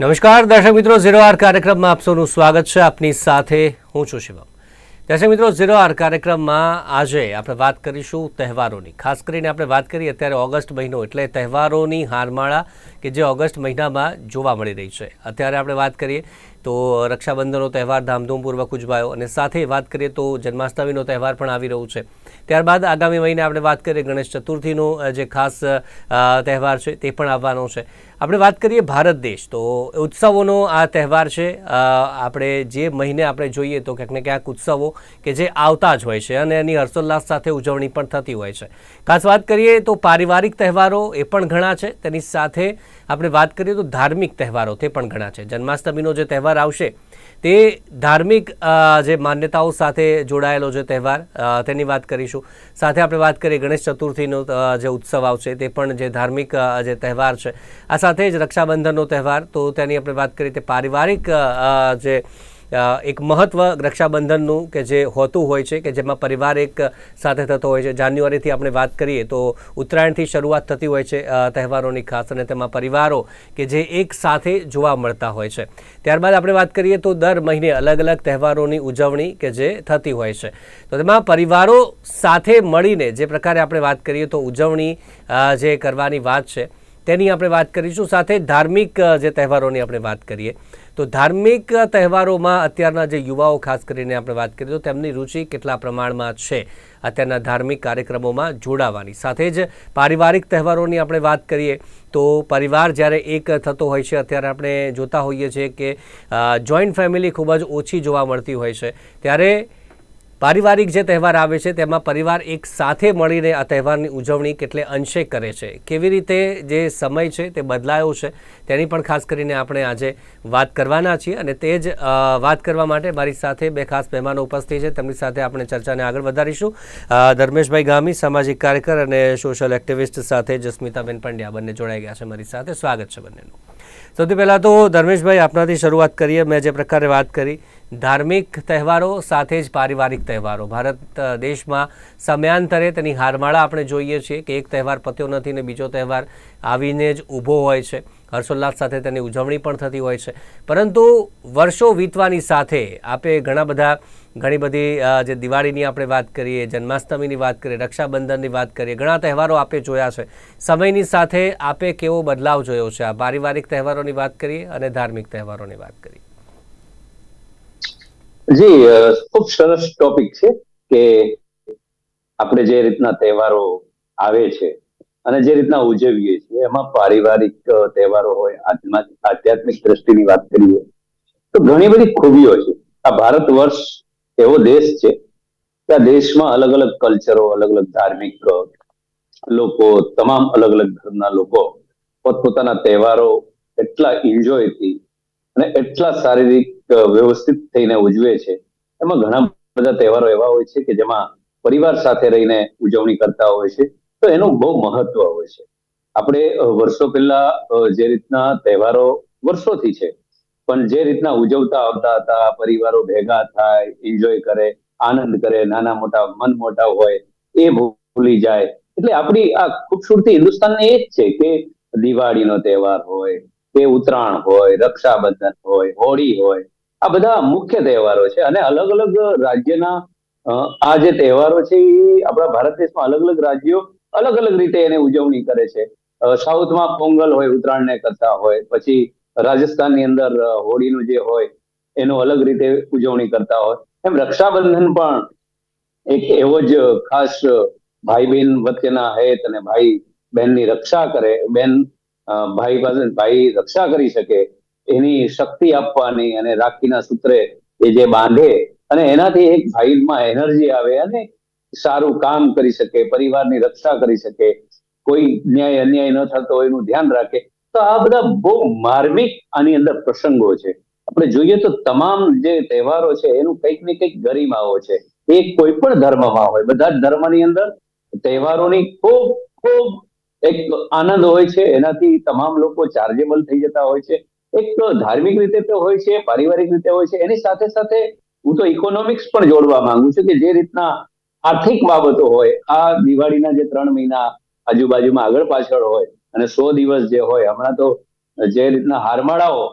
નમસ્કાર, દર્શક મિત્રો, ઝીરો આર કાર્યક્રમમાં આપ સૌનું સ્વાગત છે. આપની સાથે હું છું શિવમ. દર્શક મિત્રો, ઝીરો આર કાર્યક્રમમાં આજે આપણે વાત કરીશું તહેવારોની. ખાસ કરીને આપણે વાત કરીએ અત્યારે ઓગસ્ટ મહિનો, એટલે તહેવારોની હારમાળા કે જે ઓગસ્ટ મહિનામાં જોવા મળી રહી છે. અત્યારે આપણે વાત કરીએ તો રક્ષાબંધનનો તહેવાર ધામધૂમપૂર્વક ઉજવાયો અને સાથે વાત કરીએ તો જન્માષ્ટમીનો તહેવાર પણ આવી રહ્યું છે. ત્યારબાદ આગામી મહિને આપણે વાત કરીએ ગણેશ ચતુર્થીનો જે ખાસ તહેવાર છે તે પણ આવવાનો છે. આપણે વાત કરીએ ભારત દેશ. તો ઉત્સવોનો આ તહેવાર છે. આપણે જે મહિને આપણે જોઈએ તો ક્યાંક ને ક્યાંક ઉત્સવો કે જે આવતા જ હોય છે અને એની હર્ષોલ્લાસ સાથે ઉજવણી પણ થતી હોય છે. ખાસ વાત કરીએ તો પારિવારિક તહેવારો એ પણ ઘણા છે. તેની સાથે આપણે વાત કરીએ તો ધાર્મિક તહેવારો તે પણ ઘણા છે. જન્માષ્ટમીનો જે તહેવાર આવશે તે ધાર્મિક જે માન્યતાઓ સાથે જોડાયેલો જે તહેવાર તેની વાત કરીશું. સાથે આપણે વાત કરીએ ગણેશ ચતુર્થીનો જે ઉત્સવ આવશે, તે પણ જે ધાર્મિક જે તહેવાર છે. આ સાથે જ રક્ષાબંધનનો તહેવાર, તો તેની આપણે વાત કરીએ તે પારિવારિક જે એક મહત્વ રક્ષાબંધનનું કે જે હોતું હોય છે, કે જેમાં પરિવાર એક સાથે થતો હોય છે. જાન્યુઆરીથી આપણે વાત કરીએ તો ઉત્તરાયણથી શરૂઆત થતી હોય છે તહેવારોની ખાસ અને તેમાં પરિવારો કે જે એક સાથે જોવા મળતા હોય છે. ત્યારબાદ આપણે વાત કરીએ તો દર મહિને અલગ અલગ તહેવારોની ઉજવણી કે જે થતી હોય છે. તો તેમાં પરિવારો સાથે મળીને જે પ્રકારે આપણે વાત કરીએ તો ઉજવણી જે કરવાની વાત છે, તેની આપણે વાત કરીશું. સાથે ધાર્મિક જે તહેવારોની આપણે વાત કરીએ. તો ધાર્મિક તહેવારોમાં અત્યારના જે યુવાઓ, ખાસ કરીને આપણે વાત કરીએ તો તેમની રુચિ કેટલા પ્રમાણમાં છે? અત્યારના ધાર્મિક કાર્યક્રમોમાં જોડાવાની. સાથે જ પારિવારિક તહેવારોની આપણે વાત કરીએ તો પરિવાર જ્યારે એક થતો હોય છે, અત્યારે આપણે જોતા હોઈએ છીએ કે જોઈન્ટ ફેમિલી ખૂબ જ ઓછી જોવા મળતી હોય છે. ત્યારે પારિવારિક જે તહેવાર આવે છે, તેમાં પરિવાર એક સાથે મળીને આ તહેવારની ઉજવણી કેટલે અંશે કરે છે, કેવી રીતે જે સમય છે તે બદલાયો છે, તેની પણ ખાસ કરીને આપણે આજે વાત કરવાના છીએ અને તે જ વાત કરવા માટે મારી સાથે બે ખાસ મહેમાનો ઉપસ્થિત છે. તેમની સાથે આપણે ચર્ચાને આગળ વધારીશું. ધર્મેશભાઈ ગામી, સામાજિક કાર્યકર અને સોશિયલ એક્ટિવિસ્ટ સાથે જસ્મિતાબેન પંડ્યા બંને જોડાઈ ગયા છે મારી સાથે. સ્વાગત છે બંનેનું. સૌથી પહેલાં તો ધર્મેશભાઈ, આપનાથી શરૂઆત કરીએ. મેં જે પ્રકારે વાત કરી ધાર્મિક તહેવારો સાથે જ પારિવારિક તહેવારો. ભારત દેશમાં સમયાંતરે તેની હારમાળા આપણે જોઈએ છીએ કે એક તહેવાર પત્યો નથી ને બીજો તહેવાર આવીને જ ઊભો હોય છે. હર્ષોલ્લાસ સાથે તેની ઉજવણી પણ થતી હોય છે. પરંતુ વર્ષો વીતવાની સાથે આપે ઘણા બધા, ઘણી બધી જે દિવાળીની આપણે વાત કરીએ, જન્માષ્ટમીની વાત કરીએ, રક્ષાબંધનની વાત કરીએ, ઘણા તહેવારો આપે જોયા છે. સમયની સાથે આપે કેવો બદલાવ જોયો છે? આ પારિવારિક તહેવારોની વાત કરીએ અને ધાર્મિક તહેવારોની વાત કરીએ. જી ખૂબ સરસ ટોપિક છે કે આપણે જે રીતના તહેવારો આવે છે અને જે રીતના ઉજવીએ છીએ, એમાં પારિવારિક તહેવારો હોય આધ્યાત્મિક દ્રષ્ટિની વાત કરીએ, તો ઘણી બધી ખૂબીઓ છે. આ ભારત વર્ષ એવો દેશ છે કે આ દેશમાં અલગ અલગ કલ્ચરો અલગ અલગ ધાર્મિક લોકો, તમામ અલગ અલગ ધર્મના લોકો પોતપોતાના તહેવારો એટલા એન્જોયથી અને એટલા શારીરિક વ્યવસ્થિત થઈને ઉજવે છે. એમાં ઘણા બધા તહેવારો એવા હોય છે કે જેમાં પરિવાર સાથે રહીને ઉજવણી કરતા હોય છે. તો એનું બહુ મહત્વ હોય છે. આપણે વર્ષો પહેલા જે રીતના તહેવારો વર્ષોથી છે, પણ જે રીતના ઉજવતા આવતા હતા, પરિવારો ભેગા થાય એન્જોય કરે, આનંદ કરે, નાના મોટા, મન મોટા હોય, એ ભૂલી જાય. એટલે આપણી આ ખૂબસૂરતી હિન્દુસ્તાનની એ જ છે કે દિવાળીનો તહેવાર હોય કે ઉત્તરાયણ હોય, રક્ષાબંધન હોય, હોળી હોય, આ બધા મુખ્ય તહેવારો છે અને અલગ અલગ રાજ્યના આ જે તહેવારો છે એ આપણા ભારત દેશમાં અલગ અલગ રાજ્યો અલગ અલગ રીતે એને ઉજવણી કરે છે. સાઉથમાં પોંગલ હોય ઉત્તરાયણને કરતા હોય, પછી રાજસ્થાનની અંદર હોળીનું જે હોય એનું અલગ રીતે ઉજવણી કરતા હોય. એમ રક્ષાબંધન પણ એક એવો જ ખાસ ભાઈ બહેન વચ્ચેના હેત અને ભાઈ બહેનની રક્ષા કરે બેન ભાઈ પાસે ભાઈ રક્ષા કરી શકે, એની શક્તિ આપવાની અને રાખીના સૂત્રે એ જે બાંધે અને એનાથી એક ભાઈમાં એનર્જી આવે અને સારું કામ કરી શકે, પરિવારની રક્ષા કરી શકે, કોઈ ન્યાય અન્યાય ન થતો હોય એનું ધ્યાન રાખે, તો આ બધા બહુ માર્મિક આની અંદર પ્રસંગો છે. આપણે જોઈએ તો તમામ જે તહેવારો છે, એનું કંઈક ને કંઈક ગરિમાઓ છે. એ કોઈ પણ ધર્મમાં હોય. બધા જ ધર્મની અંદર તહેવારોની ખૂબ ખૂબ એક આનંદ હોય છે, એનાથી તમામ લોકો ચાર્જેબલ થઈ જતા હોય છે. એક ધાર્મિક રીતે તો હોય છે, પારિવારિક રીતે હોય છે, એની સાથે સાથે હું તો ઇકોનોમિક્સ પણ જોડવા માંગુ છું કે જે રીતના આર્થિક બાબતો હોય, આ દિવાળીના જે ત્રણ મહિના આજુબાજુમાં આગળ પાછળ હોય અને સો દિવસ જે હોય, હમણાં તો જે રીતના હારમાળાઓ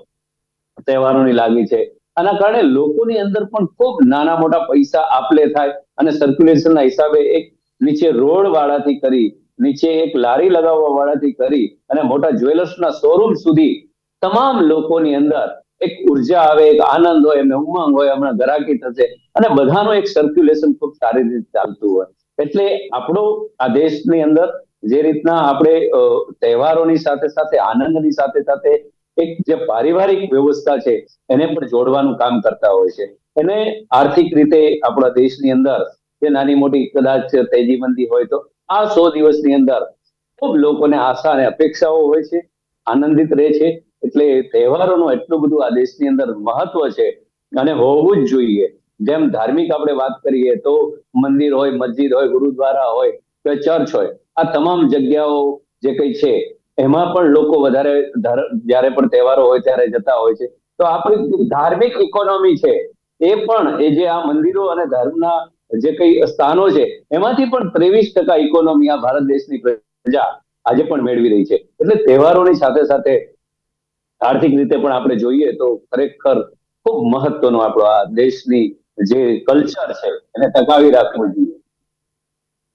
તહેવારોની લાગી છે, આના કારણે લોકોની અંદર પણ ખૂબ નાના મોટા પૈસા આપલે થાય અને સર્ક્યુલેશનના હિસાબે એક નીચે રોડ વાળાથી કરી નીચે એક લારી લગાવવા વાળાથી કરી અને મોટા જ્વેલર્સના શોરૂમ સુધી તમામ લોકોની અંદર એક ઊર્જા આવે, એક આનંદ હોય, એમને ઉમંગ હોય, હમણાં ગરાકી થશે. અને બધાનું એક સર્ક્યુલેશન ખૂબ સારી રીતે ચાલતું હોય. એટલે આપણો આ દેશની અંદર જે રીતના આપણે તહેવારોની સાથે સાથે, આનંદની સાથે સાથે એક જે પારિવારિક વ્યવસ્થા છે, એને પણ જોડવાનું કામ કરતા હોય છે. એને આર્થિક રીતે આપણા દેશની અંદર જે નાની મોટી કદાચ તેજીમંદી હોય તો આ સો દિવસની અંદર ખૂબ લોકોને આશા અને અપેક્ષાઓ હોય છે, આનંદિત રહે છે. એટલે તહેવારોનું એટલું બધું આ દેશની અંદર મહત્વ છે અને હોવું જ જોઈએ. જેમ ધાર્મિક આપણે વાત કરીએ તો મંદિર હોય, મસ્જિદ હોય, ગુરુદ્વારા હોય, કે ચર્ચ હોય, આ તમામ જગ્યાઓ જે કઈ છે, એમાં પણ લોકો વધારે ધર- જ્યારે પણ તહેવારો હોય ત્યારે જતા હોય છે. તો આપણી ધાર્મિક ઇકોનોમી છે એ પણ એ જે આ મંદિરો અને ધર્મના જે કઈ સ્થાનો છે, એમાંથી પણ ત્રેવીસ ટકા ઇકોનોમી આ ભારત દેશની પ્રજા આજે પણ મેળવી રહી છે. એટલે તહેવારોની સાથે સાથે આર્થિક રીતે પણ આપણે જોઈએ તો ખરેખર ખૂબ મહત્વનો આપણો આ દેશની જે કલ્ચર છે, એને ટકાવી રાખવું જોઈએ.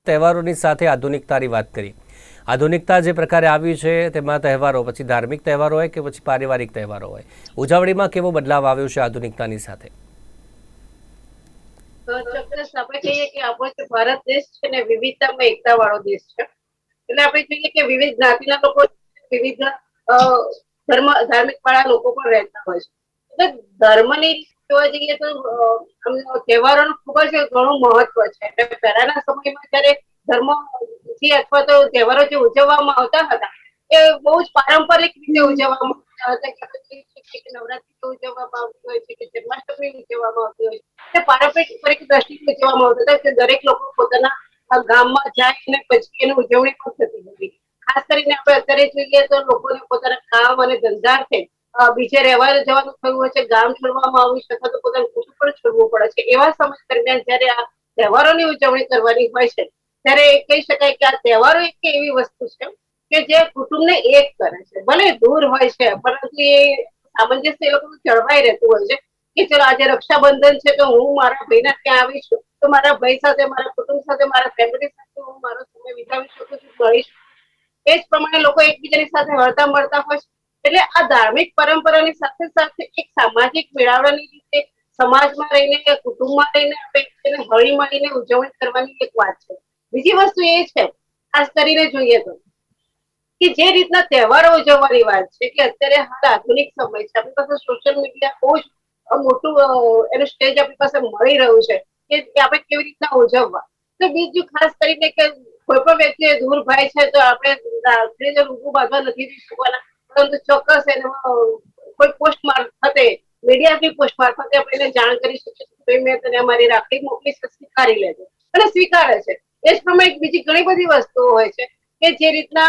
તહેવારોની સાથે આધુનિકતાની વાત કરી. આધુનિકતા જે પ્રકારે આવી છે, તેમાં તહેવારો, પછી ધાર્મિક તહેવારો હોય કે પછી પારિવારિક તહેવારો હોય. ઉજવણીમાં કેવો બદલાવ આવ્યો છે આધુનિકતાની સાથે? ચોક્કસ આપણે કહીએ કે આપણો ભારત દેશ છે ને વિવિધતામાં એકતા વાળો દેશ છે. એટલે આપણે જોઈએ કે વિવિધ જ્ઞાતિના લોકો વિવિધ ધર્મ ધાર્મિક વાળા લોકો પણ રહેતા હોય છે. એટલે ધર્મની જોવા જઈએ તો તહેવારોનું ખૂબ જ ઘણું મહત્વ છે. એટલે પહેલાના સમયમાં જ્યારે ધર્મથી અથવા તો તહેવારો જે ઉજવવામાં આવતા હતા, એ બહુ જ પારંપરિક રીતે ઉજવવામાં આવતા હતા છીએ કે નવરાત્રી ઉજવવામાં આવતી હોય છે કે જન્માષ્ટમી ઉજવવામાં આવતી હોય છે. પારંપરિક દ્રષ્ટિથી ઉજવવામાં આવતા કે દરેક લોકો પોતાના ગામમાં જાય અને પછી એની ઉજવણી પણ થતી હતી ખાસ કરીને આપણે અત્યારે જોઈએ તો લોકોને પોતાના કામ અને ધંધાર્થે બીજે રહેવા જવાનું થયું હોય છે, ગામ છોડવામાં આવ્યું છે અથવા તો પોતાનું કુટુંબ પણ છોડવું પડે છે. એવા સમય દરમિયાન જ્યારે આ તહેવારોની ઉજવણી કરવાની હોય છે, ત્યારે કહી શકાય કે આ તહેવારો એક એવી વસ્તુ છે કે જે કુટુંબને એક કરે છે. ભલે દૂર હોય છે, પરંતુ એ સામંજસ્ય એ લોકોનું જળવાઈ રહેતું હોય છે કે ચલો આજે રક્ષાબંધન છે તો હું મારા ભાઈના ત્યાં આવીશ, તો મારા ભાઈ સાથે, મારા કુટુંબ સાથે, મારા ફેમિલી સાથે હું મારો સમય વિતાવી શકું છું મળીશ એ જ પ્રમાણે લોકો એકબીજાની સાથે હળતા મળતા હોય છે. એટલે આ ધાર્મિક પરંપરાની સાથે સાથે એક સામાજિક મેળાવડાની રીતે સમાજમાં રહીને, કુટુંબમાં રહીને આપણે હળી મળીને ઉજવણી કરવાની એક વાત છે. બીજી વસ્તુ એ છે, ખાસ કરીને જોઈએ તો કે જે રીતના તહેવારો ઉજવવાની વાત છે, કે અત્યારે હાલ આધુનિક સમય છે, આપણી પાસે સોશિયલ મીડિયા બહુ જ મોટું એનું સ્ટેજ આપણી પાસે મળી રહ્યું છે, કે આપણે કેવી રીતના ઉજવવા. તો બીજું ખાસ કરીને કે કોઈ પણ વ્યક્તિ દૂર ભાઈ છે, તો આપણે જો બાંધવા નથી જઈ શકવાના, પરંતુ ચોક્કસ એનો કોઈ પોસ્ટ મારફતે મીડિયાની પોસ્ટ મારફતે આપણે એને જાણ કરી શકીએ ભાઈ, મેં તને અમારી રાખડી મોકલી સ્વીકારી લેજો. અને સ્વીકારે છે. એ જ પ્રમાણે બીજી ઘણી બધી વસ્તુઓ હોય છે, કે જે રીતના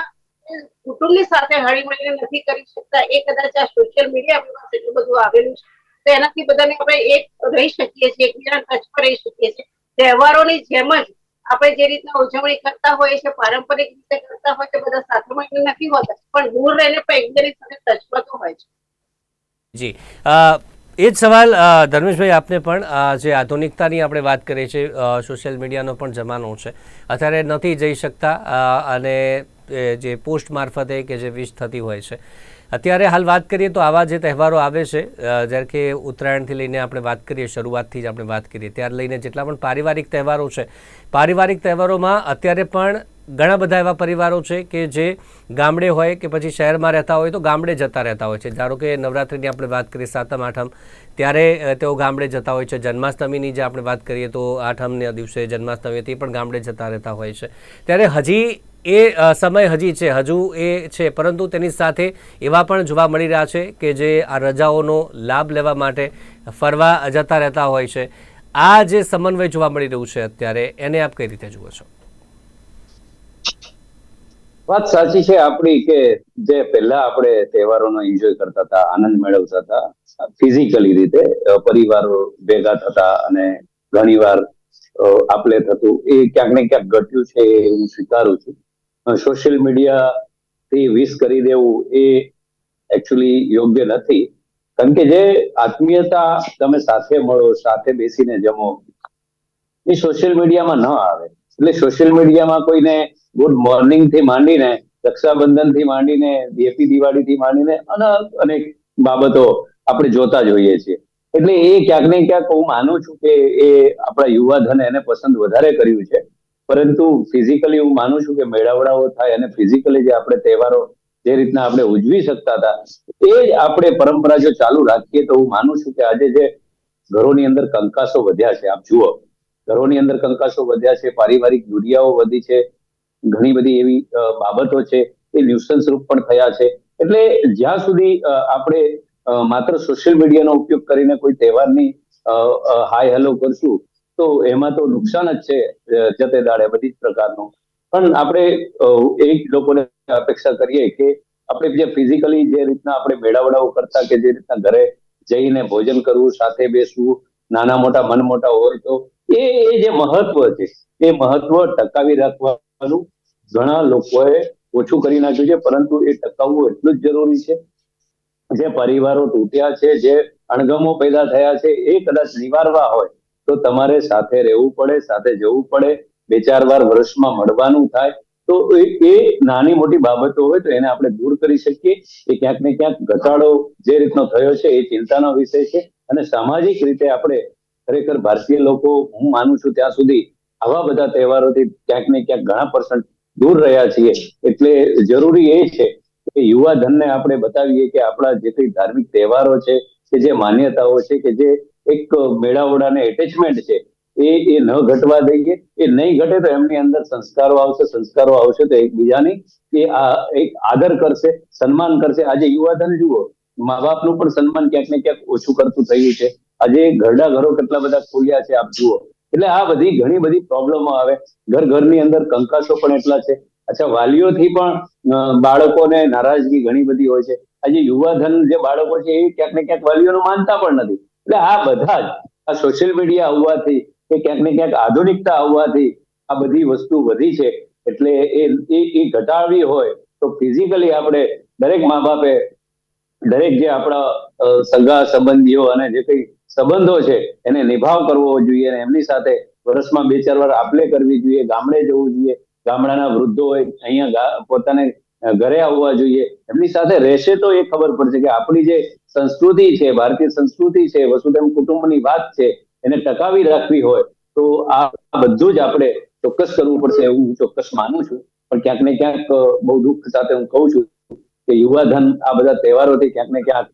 કુટુંબની સાથે હળી મળીને નથી કરી શકતા. એ કદાચ આ સોશિયલ મીડિયા પાસે એટલું બધું આવેલું છે. તો એનાથી બધાને આપણે એક રહી શકીએ છીએ, એકબીજાના ટચમાં રહી શકીએ છીએ. તહેવારોની જેમ જ આપણે જે રીતના ઉજવણી કરતા હોઈએ છીએ, પારંપરિક રીતે કરતા હોય છે બધા સાથે મળીને નથી હોતા, પણ દૂર રહીને પણ એકબીજાની સાથે ટચમાં તો હોય છે. જી. એ જ સવાલ ધર્મેશભાઈ આપને પણ જે આધુનિકતાની આપણે વાત કરીએ છીએ સોશિયલ મીડિયાનો પણ જમાનો છે. અત્યારે નથી જઈ શકતા અને જે પોસ્ટ મારફતે કે જે વિશ થતી હોય છે. અત્યારે હાલ વાત કરીએ તો આવા જે તહેવારો આવે છે જ્યારે કે ઉત્તરાયણથી લઈને આપણે વાત કરીએ, શરૂઆતથી જ આપણે વાત કરીએ, ત્યારે લઈને જેટલા પણ પારિવારિક તહેવારો છે, પારિવારિક તહેવારોમાં અત્યારે પણ ઘણા બધા એવા પરિવારો છે કે જે ગામડે હોય કે પછી શહેરમાં રહેતા હોય તો ગામડે જતા રહેતા હોય છે. ધારો કે નવરાત્રિની આપણે વાત કરીએ, સાતમ, આઠમ, ત્યારે તેઓ ગામડે જતા હોય છે. જન્માષ્ટમીની જે આપણે વાત કરીએ તો આઠમને દિવસે જન્માષ્ટમી તે પણ ગામડે જતા રહેતા હોય છે. ત્યારે હજી એ સમય હજી છે, હજુ એ છે, પરંતુ તેની સાથે એવા પણ જોવા મળી રહ્યા છે કે જે આ રજાઓનો લાભ લેવા માટે ફરવા જતા રહેતા હોય છે. આ જે સમન્વય જોવા મળી રહ્યું છે અત્યારે, એને આપ કઈ રીતે જુઓ છો? વાત સાચી છે આપણી કે જે પહેલા આપણે તહેવારોનો એન્જોય કરતા હતા, આનંદ મેળવતા હતા ફિઝિકલી રીતે પરિવારો ભેગા થતા અને ઘણીવાર આપલે થતું, એ ક્યાંક ને ક્યાંક ઘટ્યું છે એ હું સ્વીકારું છું. સોશિયલ મીડિયા વિસ કરી દેવું એ એકચ્યુઅલી યોગ્ય નથી. કારણ કે જે આત્મીયતા તમે સાથે મળો, સાથે બેસીને જમો, એ સોશિયલ મીડિયામાં ન આવે. એટલે સોશિયલ મીડિયામાં કોઈને ગુડ મોર્નિંગથી માંડીને રક્ષાબંધનથી માંડીને હેપી દિવાળી થી માંડીને અનેક અનેક બાબતો આપણે જોતા જોઈએ છીએ. એટલે એ ક્યાંક ને ક્યાંક હું માનું છું કે એ આપણા યુવા ધન એને પસંદ વધારે કર્યું છે. પરંતુ ફિઝિકલી હું માનું છું કે મેળાવડાઓ થાય અને ફિઝિકલી જે આપણે તહેવારો જે રીતના આપણે ઉજવી શકતા હતા, એ જ આપણે પરંપરા જો ચાલુ રાખીએ તો હું માનું છું કે આજે જે ઘરોની અંદર કંકાસો વધ્યા છે, આપ જુઓ, ઘરોની અંદર કંકાસો વધ્યા છે, પારિવારિક દુરિયાઓ વધી છે, ઘણી બધી એવી બાબતો છે, એ ન્યુસન્સ રૂપ પણ થયા છે. એટલે જ્યાં સુધી આપણે માત્ર સોશિયલ મીડિયાનો ઉપયોગ કરીને કોઈ તહેવારની હાય હેલો કરશું તો એમાં તો નુકસાન જ છે જતે દાડે બધી જ પ્રકારનું. પણ આપણે એક લોકોને અપેક્ષા કરીએ કે આપણે જે ફિઝિકલી જે રીતના આપણે મેળાવડાઓ કરતા કે જે રીતના ઘરે જઈને ભોજન કરવું, સાથે બેસવું, નાના મોટા મન મોટા હોય તો એ એ જે મહત્વ છે, એ મહત્વ ટકાવી રાખવાનું ઘણા લોકોએ ઓછું કરી નાખ્યું છે, પરંતુ એ ટકાવવું એટલું જ જરૂરી છે. જે પરિવારો તૂટ્યા છે, જે અણગમો પેદા થયા છે, એ કદાચ નિવારવા હોય તો તમારે સાથે રહેવું પડે, સાથે જવું પડે, બે ચાર વાર વર્ષમાં મળવાનું થાય. તો એ નાની મોટી બાબતો હોય તો એને આપણે દૂર કરી શકીએ. એ ક્યાંક ને ક્યાંક ઘટાડો જે રીતનો થયો છે એ ચિંતાનો વિષય છે. અને સામાજિક રીતે આપણે ખરેખર ભારતીય લોકો, હું માનું છું ત્યાં સુધી આવા બધા તહેવારોથી ક્યાંક ને ક્યાંક ઘણા પર્સન્ટ દૂર રહ્યા છીએ. એટલે જરૂરી એ છે કે યુવા ધનને આપણે બતાવીએ કે આપણા જે કઈ ધાર્મિક તહેવારો છે, કે જે માન્યતાઓ છે, કે જે એક મેળાવડાને એટેચમેન્ટ છે, એ એ ન ઘટવા દઈએ. એ નહીં ઘટે તો એમની અંદર સંસ્કારો આવશે સંસ્કારો આવશે તો એકબીજાની એ આ એક આદર કરશે, સન્માન કરશે. આજે યુવાધન જુઓ મા બાપનું પણ સન્માન ક્યાંક ને ક્યાંક ઓછું કરતું થયું છે. આજે ઘરડા ઘરો કેટલા બધા ખોલ્યા છે આપ જુઓ. એટલે આ બધી ઘણી બધી પ્રોબ્લેમો આવે. ઘર ઘરની અંદર કંકાસો પણ એટલા છે. અચ્છા, વાલીઓથી પણ બાળકોને નારાજગી ઘણી બધી હોય છે. આજે યુવાધન જે બાળકો છે એ ક્યાંક ને ક્યાંક વાલીઓનું માનતા પણ નથી. એટલે આ બધા જ, આ સોશિયલ મીડિયા આવવાથી કે ક્યાંક ને ક્યાંક આધુનિકતા આવવાથી આ બધી વસ્તુ વધી છે. એટલે એ એ ઘટાડવી હોય તો ફિઝિકલી આપણે દરેક મા બાપે દરેક જે આપણા સગા સંબંધીઓ અને જે કઈ સંબંધો છે એને નિભાવ કરવો જોઈએ અને એમની સાથે વર્ષમાં બે ચાર વાર આપલે કરવી જોઈએ, ગામડે જવું જોઈએ. ગામડાના વૃદ્ધો હોય, અહીંયા પોતાને ઘરે આવવા જોઈએ. એમની સાથે રહેશે તો એ ખબર પડશે કે આપણી જે સંસ્કૃતિ છે, ભારતીય સંસ્કૃતિ છે, વસુધૈવ કુટુંબની વાત છે, એને ટકાવી રાખવી હોય તો આ બધું જ આપણે ચોક્કસ કરવું પડશે એવું હું ચોક્કસ માનું છું. પણ ક્યાંક ને ક્યાંક બહુ દુઃખ સાથે હું કહું છું કે યુવાધન આ બધા તહેવારોથી ક્યાંક ને ક્યાંક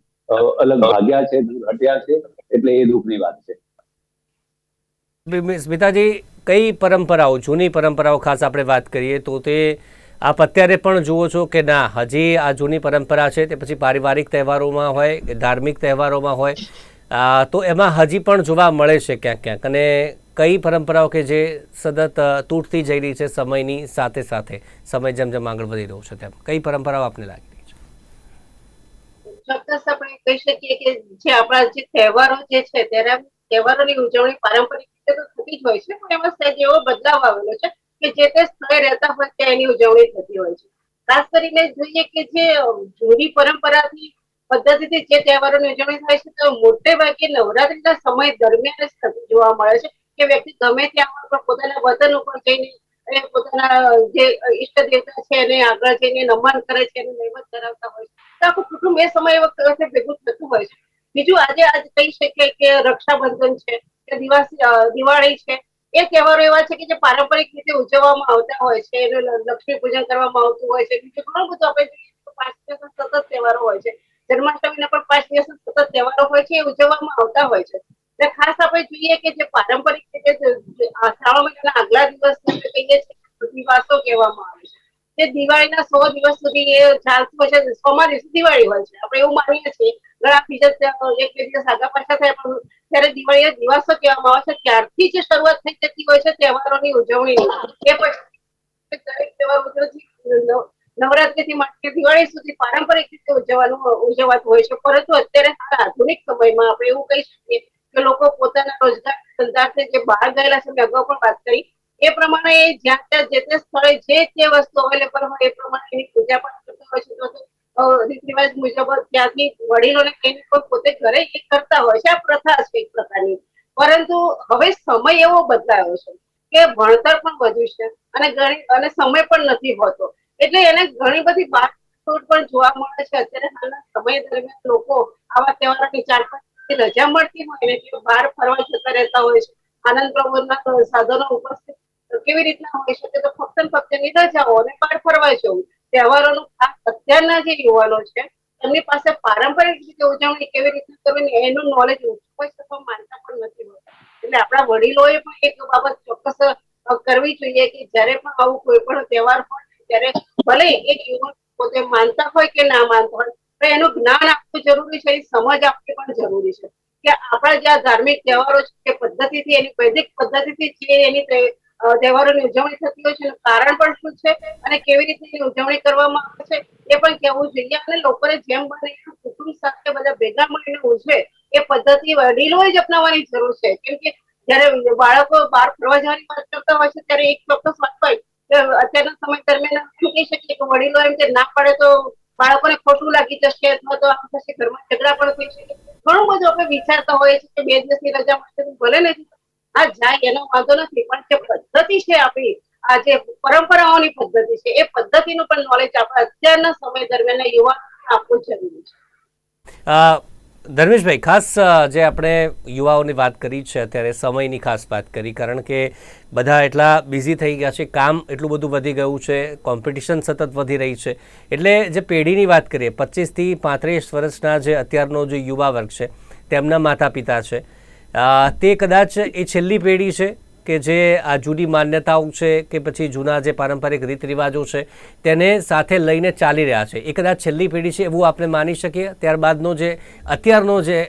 અલગ ભાગ્યા છે, દૂર છે, એટલે એ દુઃખની વાત છે. સ્મિતાજી, કઈ પરંપરાઓ, જૂની પરંપરાઓ ખાસ આપણે વાત કરીએ તો તે આપ અત્યારે પણ જુઓ છો કે ના, હજી આ જૂની પરંપરા છે, તે પછી પારિવારિક તહેવારોમાં હોય, ધાર્મિક તહેવારોમાં હોય તો એમાં હજી પણ જોવા મળે છે ક્યાંક ક્યાંક. અને કઈ પરંપરાઓ કે જે સતત તૂટતી જઈ રહી છે સમયની સાથે સાથે? સમય જેમ જેમ આગળ વધી રહ્યો છે તેમ. કઈ પરંપરાઓ આપને લાગી ચોક્કસ આપણે કહી શકીએ કે જે આપણા જે તહેવારો જે છે ત્યારે તહેવારોની ઉજવણી પારંપરિક રીતે તો થતી જ હોય છે, પણ એમાં સહેજ એવો બદલાવ આવેલો છે કે જે તે સ્થળે રહેતા હોય ત્યાં એની ઉજવણી થતી હોય છે. ખાસ કરીને જોઈએ કે જે જૂની પરંપરાથી પદ્ધતિથી જે તહેવારોની ઉજવણી થાય છે, તો મોટે ભાગે નવરાત્રીના સમય દરમિયાન જ થતી જોવા મળે છે કે વ્યક્તિ ગમે ત્યાં પણ પોતાના વતન ઉપર જઈને પોતાના જે ઈષ્ટ દેવતા છે એને આગળ જઈને નમન કરે છે, એને નૈવેદ્ય કરાવતા હોય છે. તો આખું કુટુંબ એ સમય વખતે ભેગું થતું હોય છે. બીજું આજે આજ કહી શકીએ કે રક્ષાબંધન છે, કે દિવાસી દિવાળી છે એ તહેવારો એવા છે કે જે પારંપરિક રીતે ઉજવવામાં આવતા હોય છે, એનું લક્ષ્મી પૂજન કરવામાં આવતું હોય છે, બીજું ઘણું બધું આપણે જોઈએ પાંચ દિવસ સતત તહેવારો હોય છે. જન્માષ્ટમીના પણ પાંચ દિવસ સતત તહેવારો હોય છે, એ ઉજવવામાં આવતા હોય છે. એટલે ખાસ આપણે જોઈએ કે જે પારંપરિક રીતે શ્રાવણ મહિનાના આગલા દિવસ આપણે કહીએ છીએ કહેવામાં આવે છે. તે દિવાળીના સો દિવસ સુધી એ ચાલતું હોય છે સોમાં દિવસે દિવાળી હોય છે. આપણે એવું માનીએ છીએ. ઘણા બીજા એક બે દિવસ આગા પાછા થાય, પણ ત્યારે દિવાળી દિવસો કહેવામાં આવે છે. ત્યારથી જે શરૂઆત થઈ જતી હોય છે, તહેવારોની ઉજવણી એ પછી દરેક તહેવાર નવરાત્રીથી માંડીને દિવાળી સુધી પારંપરિક રીતે ઉજવવાનું, ઉજવાતું હોય છે. પરંતુ અત્યારે આધુનિક સમયમાં આપણે એવું કહી શકીએ કે લોકો પોતાના રોજગાર ધંધાર્થે જે બહાર ગયેલા છે, મેં અગાઉ પણ વાત કરી. એ પ્રમાણે જ્યાં ત્યાં જે તે સ્થળે જે તે વસ્તુ અવેલેબલ હોય એ પ્રમાણે એની પૂજા પણ કરતા હોય છે. તો રીત રિવાજ મુજબ ત્યાંથી વડીલોને કહીને કોઈ પોતે ઘરે એ કરતા હોય છે. આ પ્રથા છે એક પ્રકારની. પરંતુ હવે સમય એવો બદલાયો છે કે ભણતર પણ વધ્યું છે અને ઘણી, અને સમય પણ નથી હોતો. એટલે એને ઘણી બધી બાતચીત પણ જોવા મળે છે. અત્યારે હાલના સમય દરમિયાન લોકો આવા તહેવારોની ચાર, પાંચ રજા મળતી હોય એટલે બહાર ફરવા જતા રહેતા હોય છે. આનંદ પ્રમોદના સાધનો ઉપસ્થિત કેવી રીતના હોય શકે તો ફક્ત ફક્ત એની રજાઓ અને બહાર ફરવા જવું. તહેવારોનું ખાસ અત્યારના જે યુવાનો છે, એમની પાસે પારંપરિક રીતે ઉજવણી કેવી રીતે કરવી એનું નોલેજ હોય તો માનતા પણ નથી હોતા. એટલે આપણા વડીલોએ પણ એક બાબત ચોક્કસ કરવી જોઈએ કે જ્યારે પણ આવું કોઈ પણ તહેવાર હોય ત્યારે ભલે એક યુવાન પોતે માનતા હોય કે ના માનતા હોય, પણ એનું જ્ઞાન આપવું જરૂરી છે એ સમજ આપવી પણ જરૂરી છે. કે આપણા જે ધાર્મિક તહેવારો છે એ પદ્ધતિથી એની વૈદિક પદ્ધતિથી જે એની તે- તહેવારોની ઉજવણી થતી હોય છે. કારણ પણ શું છે? અને કેવી રીતે એની ઉજવણી કરવામાં આવે છે? એ પણ કહેવું જોઈએ. અને લોકોને જેમ બને કુટુંબ સાથે બધા ભેગા મળીને ઉજવે એ પદ્ધતિ વડીલોએ જ અપનાવવાની જરૂર છે. કેમ કે જયારે બાળકો બહાર ફરવા જવાની વાત કરતા હોય છે, ત્યારે એક ચોક્કસ વાત હોય કે અત્યારના સમય દરમિયાન એમ કહી શકીએ કે વડીલો એમ કે ના પડે તો બાળકોને ખોટું લાગી જશે અથવા તો આમ થશે, ઘરમાં ઝઘડા પણ થઈ શકે. ઘણું બધું આપણે વિચારતા હોઈએ છીએ કે બે દિવસની રજા મળશે ભલે નથી હા જાય એનો વાંધો નથી, પણ જે પદ્ધતિ છે આપણી, આ જે પરંપરાઓની પદ્ધતિ છે, એ પદ્ધતિનું પણ નોલેજ આપણે અત્યારના સમય દરમિયાન યુવા આપવું જરૂરી છે. ધર્મેશભાઈ, ખાસ જે આપણે યુવાઓની વાત કરી છે, અત્યારે સમયની ખાસ વાત કરી, કારણ કે બધા એટલા બિઝી થઈ ગયા છે, કામ એટલું બધું વધી ગયું છે કોમ્પિટિશન સતત વધી રહી છે, એટલે જે પેઢીની વાત કરીએ, પચીસથી પાંત્રીસ વર્ષના જે અત્યારનો જે યુવા વર્ગ છે, તેમના માતા પિતા છે તે કદાચ એ છેલ્લી પેઢી છે કે જે આ જૂની માન્યતાઓ છે કે પછી જૂના જે પારંપરિક રીત રિવાજો છે તેને સાથે લઈને ચાલી રહ્યા છે. એ કદાચ છેલ્લી પેઢી છે એવું આપણે માની શકીએ. ત્યારબાદનો જે, અત્યારનો જે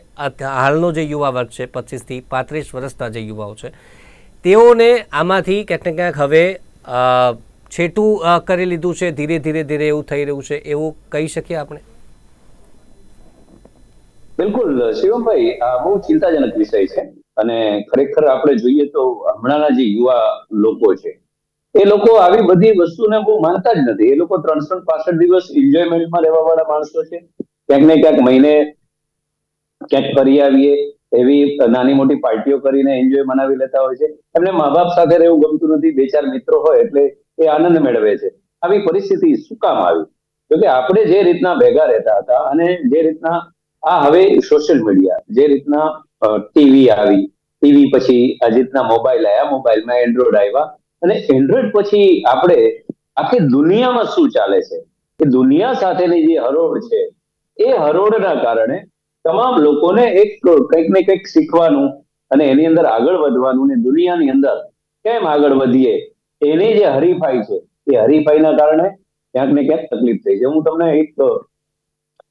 હાલનો જે યુવા વર્ગ છે, પચીસથી પાંત્રીસ વર્ષના જે યુવાઓ છે, તેઓને આમાંથી ક્યાંક ને ક્યાંક હવે છેટું કરી લીધું છે. ધીરે ધીરે ધીરે એવું થઈ રહ્યું છે. એવું કહી શકીએ આપણે? બિલકુલ, શિવમભાઈ, આ બહુ ચિંતાજનક વિષય છે. અને ખરેખર આપણે જોઈએ તો હમણાંના જે યુવા લોકો છે, એ લોકો આવી બધી વસ્તુને બહુ માનતા જ નથી. એ લોકો ત્રણસો પાસઠ દિવસ એન્જોયમેન્ટમાં રહેવા વાળા માણસો છે. ક્યાંક ને ક્યાંક મહિને ક્યાંક ફરી આવીએ, એવી નાની મોટી પાર્ટીઓ કરીને એન્જોય મનાવી લેતા હોય છે. એમને મા બાપ સાથે રહેવું ગમતું નથી. બે ચાર મિત્રો હોય એટલે એ આનંદ મેળવે છે. આવી પરિસ્થિતિ શું કામ આવી? જોકે આપણે જે રીતના ભેગા રહેતા હતા અને જે રીતના આ હવે સોશિયલ મીડિયા જે રીતના ટીવી આવી ટીવી પછી આ રીતના મોબાઈલ આવ્યા મોબાઈલમાં એન્ડ્રોઈડ આવ્યા અને એન્ડ્રોઈડ પછી આપણે આખી દુનિયામાં શું ચાલે છે? એ દુનિયા સાથેની જે હરોળ છે, એ હરોળના કારણે તમામ લોકોને એક કંઈક ને કંઈક શીખવાનું અને એની અંદર આગળ વધવાનું ને દુનિયાની અંદર કેમ આગળ વધીએ, એની જે હરીફાઈ છે, એ હરીફાઈના કારણે ક્યાંક ને ક્યાંક તકલીફ થઈ છે. હું તમને એક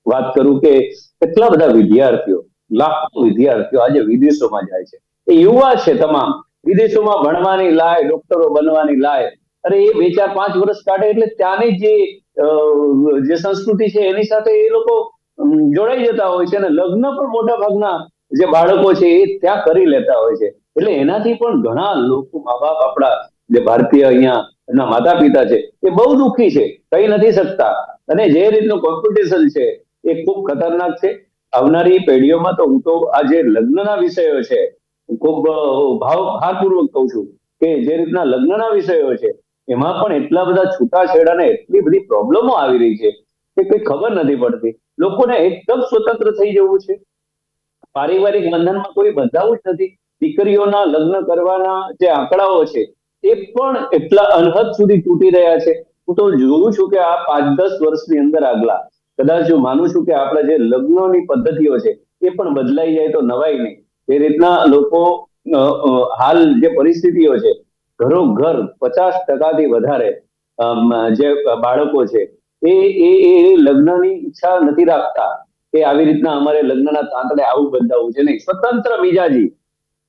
વાત કરું કે કેટલા બધા વિદ્યાર્થીઓ, લાખો વિદ્યાર્થીઓ આજે વિદેશોમાં જાય છે. એ યુવા છે તમામ. વિદેશોમાં ભણવાની લાય, ડોક્ટરો બનવાની લાય. અરે એ બે ચાર પાંચ વર્ષ કાઢે એટલે ત્યાંની જે જે સંસ્કૃતિ છે એની સાથે એ લોકો જોડાઈ જતા હોય છે અને લગ્ન પણ મોટા ભાગના જે બાળકો છે એ ત્યાં કરી લેતા હોય છે. એટલે એનાથી પણ ઘણા લોકો મા બાપ આપણા જે ભારતીય અહીંયા એમના માતા પિતા છે એ બહુ દુઃખી છે. કહી નથી શકતા. અને જે રીતનું કોમ્પિટિશન છે એ ખૂબ ખતરનાક છે. આવનારી પેઢીઓમાં તો હું તો આ જે લગ્નના વિષયો છે ખૂબ ભાવ ભારપૂર્વક કહું છું કે જે રીતના લગ્નના વિષયો છે, એમાં પણ એટલા બધા છૂટાછેડા ને એટલી બધી પ્રોબ્લેમો આવી રહી છે કે કઈ ખબર નથી પડતી. લોકોને એકદમ સ્વતંત્ર થઈ જવું છે. પારિવારિક બંધનમાં કોઈ બંધાવું જ નથી. દીકરીઓના લગ્ન કરવાના જે આંકડાઓ છે, એ પણ એટલા અનહદ સુધી તૂટી રહ્યા છે. હું તો જોઉં છું કે આ પાંચ દસ વર્ષની અંદર આગલા કદાચ હું માનું છું કે આપણા જે લગ્નોની પદ્ધતિઓ છે, એ પણ બદલાઈ જાય તો નવાઈ નહીં. એ રીતના લોકો હાલ જે પરિસ્થિતિઓ છે ઘરો ઘર પચાસ ટકાથી વધારે જે બાળકો છે, એ એ એ લગ્નની ઈચ્છા નથી રાખતા કે આવી રીતના અમારે લગ્નના તાંતડે આવું બંધાવવું છે નહીં. સ્વતંત્ર મિજાજી.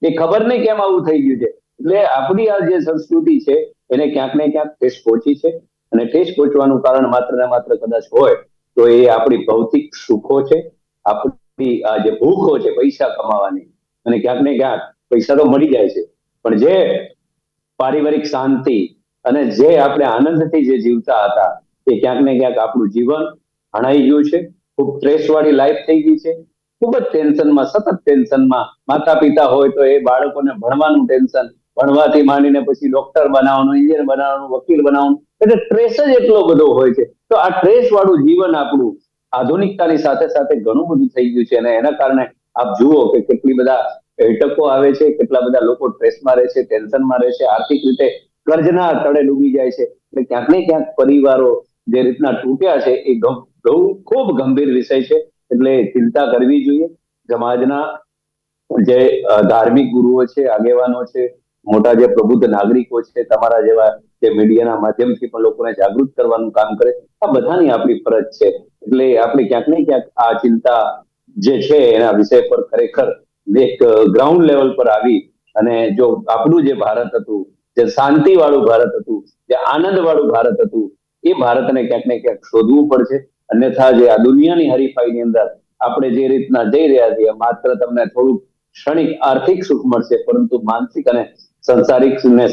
એ ખબર નહીં કેમ આવું થઈ ગયું છે. એટલે આપણી આ જે સંસ્કૃતિ છે, એને ક્યાંક ને ક્યાંક ઠેસ પહોંચી છે. અને ઠેસ પહોંચવાનું કારણ માત્ર ને માત્ર કદાચ હોય તો એ આપણી ભૌતિક સુખો છે, આપણી આ જે ભૂખો છે પૈસા કમાવાની. અને ક્યાંક ને ક્યાંક પૈસા તો મળી જાય છે. પણ જે પારિવારિક શાંતિ અને જે આપણે આનંદથી જે જીવતા હતા, એ ક્યાંક ને ક્યાંક આપણું જીવન હણાઈ ગયું છે. ખૂબ સ્ટ્રેસ વાળી લાઈફ થઈ ગઈ છે. ખૂબ જ ટેન્શનમાં, સતત ટેન્શનમાં માતા પિતા હોય તો એ બાળકોને ભણવાનું ટેન્શન, ભણવાથી માંડીને પછી ડોક્ટર બનાવવાનું, એન્જિનિયર બનાવવાનું, વકીલ બનાવવાનું, એટલે સ્ટ્રેસ જ એટલો બધો હોય છે. તો આ ટ્રેસ વાળું જીવન આપણું આધુનિકતાની સાથે સાથે ઘણું બધું થઈ ગયું છે અને એના કારણે આપ જુઓ કે કેટલી બધા એટકો આવે છે, કેટલા બધા લોકો સ્ટ્રેસમાં રહે છે ટેન્શનમાં રહે છે, આર્થિક રીતે કર્જના તળે ડૂબી જાય છે. એટલે ક્યાંક ને ક્યાંક પરિવારો જે રીતના તૂટ્યા છે એ ખૂબ ગંભીર વિષય છે. એટલે ચિંતા કરવી જોઈએ. સમાજના જે ધાર્મિક ગુરુઓ છે, આગેવાનો છે મોટા જે પ્રબુદ્ધ નાગરિકો છે, તમારા જેવા જે મીડિયાના માધ્યમથી પણ લોકોને જાગૃત કરવાનું કામ કરે, આ બધાની આપણી ફરજ છે. એટલે આપણે ક્યાંક ને ક્યાંક આ ચિંતા જે છે એના વિષય પર ખરેખર એક ગ્રાઉન્ડ લેવલ પર આવી અને જો આપણું જે ભારત હતું, જે શાંતિ વાળું ભારત હતું, જે આનંદ વાળું ભારત હતું, એ ભારતને ક્યાંક ને ક્યાંક શોધવું પડશે. અન્યથા જે આ દુનિયાની હરીફાઈની અંદર આપણે જે રીતના જઈ રહ્યા છીએ, માત્ર તમને થોડુંક ક્ષણિક આર્થિક સુખ મળશે, પરંતુ માનસિક અને સંસારિક ને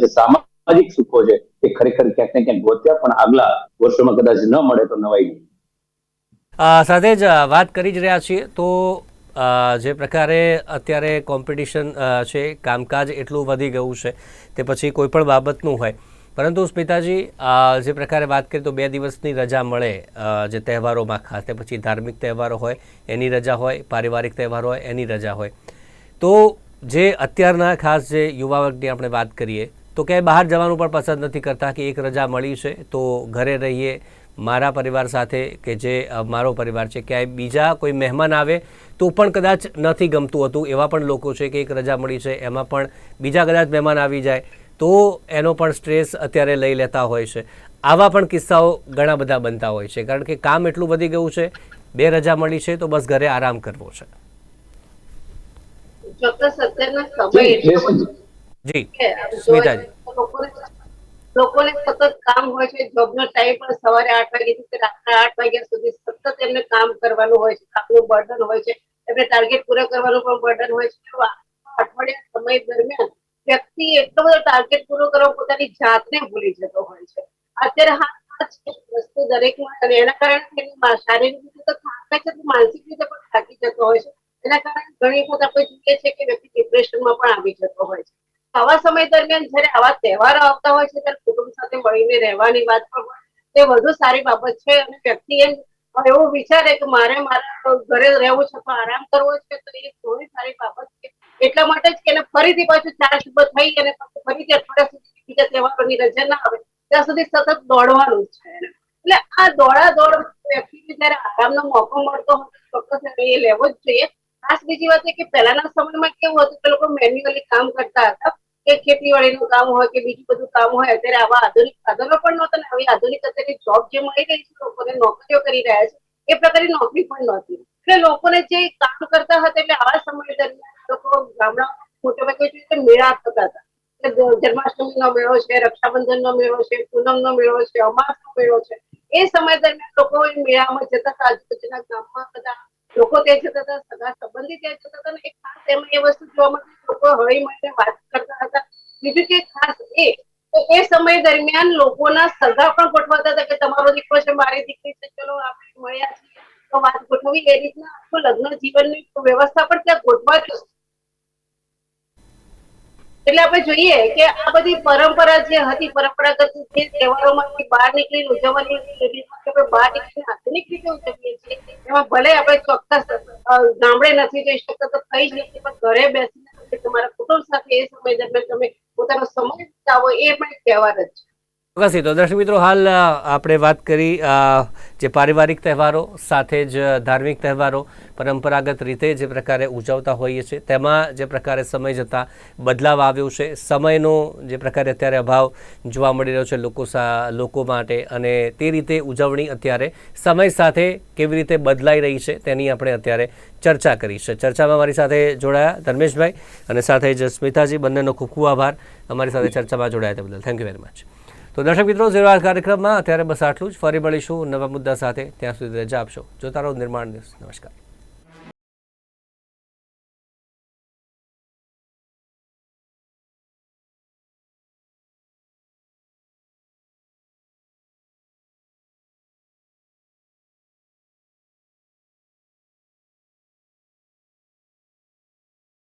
જે સામાજિક સુખો છે, એ ખરેખર ક્યાંક ને ક્યાંક ગોત્યા, પણ આગલા વર્ષોમાં કદાચ ન મળે તો નવાઈ નહીં સાથે જ વાત કરી જ રહ્યા છીએ, તો જે પ્રકારે અત્યારે કોમ્પિટિશન છે, કામકાજ એટલું વધી ગયું છે, તે પછી કોઈ પણ બાબતનું હોય. પરંતુ સ્મિતાજી જે પ્રકારે વાત કરીએ તો બે દિવસની રજા મળે જે તહેવારોમાં ખાસ, તે પછી ધાર્મિક તહેવારો હોય, એની રજા હોય, પારિવારિક તહેવારો હોય, એની રજા હોય. તો જે અત્યારના ખાસ જે યુવા વર્ગની આપણે વાત કરીએ, તો ક્યાંય બહાર જવાનું પણ પસંદ નથી કરતા કે એક રજા મળી છે, તો ઘરે રહીએ, મારા પરિવાર સાથે કે જે મારો પરિવાર છે, ક્યાંય બીજા કોઈ મહેમાન આવે, તો પણ કદાચ નથી ગમતું હતું, એવા પણ લોકો છે કે એક રજા મળી છે, એમાં પણ બીજા કદાચ મહેમાન આવી જાય, તો એનો પણ સ્ટ્રેસ અત્યારે લઈ લેતા હોય છે. આવા પણ કિસ્સાઓ ઘણા બધા બનતા હોય છે, કારણ કે કામ એટલું વધી ગયું છે, બે રજા મળી છે, તો બસ ઘરે આરામ કરવો છે. ચોક્કસ અત્યારના સમય જી સ્મિતાજી. લોકોને સતત કામ હોય છે જોબનો ટાઈમ પણ સવારે આઠ વાગ્યાથી તે રાત્રે આઠ વાગ્યા સુધી સતત એમને કામ કરવાનું હોય છે કામનું બર્ડન હોય છે એમને ટાર્ગેટ પૂરો કરવાનું પણ બર્ડન હોય છે. અઠવાડિયા સમય દરમિયાન વ્યક્તિ એટલો બધો ટાર્ગેટ પૂરો કરવા પોતાની જાતને ભૂલી જતો હોય છે. અત્યારે હા વસ્તુ દરેક એના કારણે શારીરિક રીતે તો થાકે છે માનસિક રીતે પણ થાકી જતો હોય છે. એના કારણે ઘણી વખત આપણે જોઈએ છે કે વ્યક્તિ ડિપ્રેશનમાં પણ આવી જતો હોય છે. આવા સમય દરમિયાન જ્યારે આવા તહેવારો આવતા હોય છે, ત્યારે કુટુંબ સાથે મળીને રહેવાની વાત પણ તે વધુ સારી બાબત છે અને વ્યક્તિ એમ એવું વિચારે કે મારે મારા ઘરે રહેવું છે પણ આરામ કરવો છે, તો એ ઘણી સારી બાબત છે. એટલા માટે જ કે એને ફરીથી પાછું ચાર્જ ઉપર થઈ અને ફરીથી અઠવાડિયા સુધી બીજા તહેવારોની રજા ના આવે, ત્યાં સુધી સતત દોડવાનું છે એટલે આ દોડા દોડ વ્યક્તિને જયારે આરામનો મોકો મળતો હોય ચોક્કસ એ લેવો જ જોઈએ. ખાસ બીજી વાત એ કે પહેલાના સમયમાં કેવું હતું કે લોકો મેન્યુઅલી કામ કરતા હતા કે ખેતીવાડીનું કામ હોય કે બીજું બધું કામ હોય, અત્યારે આવા આધુનિક સાધનો પણ નહોતા ને હવે આધુનિક અત્યારે જોબ જે મળી રહી છે, લોકોને નોકરીઓ કરી રહ્યા છે, એ પ્રકારની નોકરી પણ નહોતી. એટલે લોકોને જે કામ કરતા હતા એટલે આવા સમય દરમિયાન લોકો ગામડા મોટા ભાગે તો મેળા થતા હતા. એટલે જન્માષ્ટમીનો મેળો છે, રક્ષાબંધનનો મેળો છે, પૂનમનો મેળો છે, અમાસનો મેળો છે, એ સમય દરમિયાન લોકો મેળામાં જતા હતા. આજુબાજુના ગામમાં બધા લોકો ત્યાં જતા હતા સગા સંબંધી ત્યાં જતા હતા એક ખાસ એમાં એ વસ્તુ જોવા મળતી લોકો હળી મળીને વાત કરતા હતા બીજું કે ખાસ એ એ સમય દરમિયાન લોકોના સગા પણ ગોઠવાતા હતા કે તમારો દીકરો છે, મારી દીકરી છે, ચલો આપણે મળ્યા છીએ તો વાત ગોઠવી એ રીતના આખું લગ્ન જીવનની વ્યવસ્થા પણ ત્યાં ગોઠવાતી. એટલે આપણે જોઈએ કે આ બધી પરંપરા જે હતી, પરંપરાગત જે તહેવારોમાંથી બહાર નીકળીને ઉજવવાની આપણે બહાર નીકળીને આધુનિક રીતે ઉજવીએ છીએ. એમાં ભલે આપણે ચોક્કસ ગામડે નથી જઈ શકતા, તો થઈ જ નથી, પણ ઘરે બેસીને તમારા કુટુંબ સાથે એ સમય દરમિયાન તમે પોતાનો સમય વિતાવો, એ પણ એક તહેવાર જ છે. ચોક્કસથી તો દર્શક મિત્રો, હાલ આપણે વાત કરી જે પારિવારિક તહેવારો સાથે જ ધાર્મિક તહેવારો પરંપરાગત રીતે જે પ્રકારે ઉજવતા હોઈએ છીએ, તેમાં જે પ્રકારે સમય જતાં બદલાવ આવ્યો છે, સમયનો જે પ્રકારે અત્યારે અભાવ જોવા મળી રહ્યો છે લોકો લોકો માટે, અને તે રીતે ઉજવણી અત્યારે સમય સાથે કેવી રીતે બદલાઈ રહી છે, તેની આપણે અત્યારે ચર્ચા કરી છે. ચર્ચામાં મારી સાથે જોડાયા ધર્મેશભાઈ, અને સાથે જ સ્મિતાજી, બંનેનો ખૂબ ખૂબ આભાર. અમારી સાથે ચર્ચામાં જોડાયા તે બદલ. થેન્ક યુ વેરી મચ તો દર્શક મિત્રો, ઝીરો કાર્યક્રમમાં અત્યારે બસ આટલું જ. ફરી મળીશું નવા મુદ્દા સાથે. ત્યાં સુધી રજા આપશો. જોતા રહો નિર્માણ ન્યૂઝ. નમસ્કાર.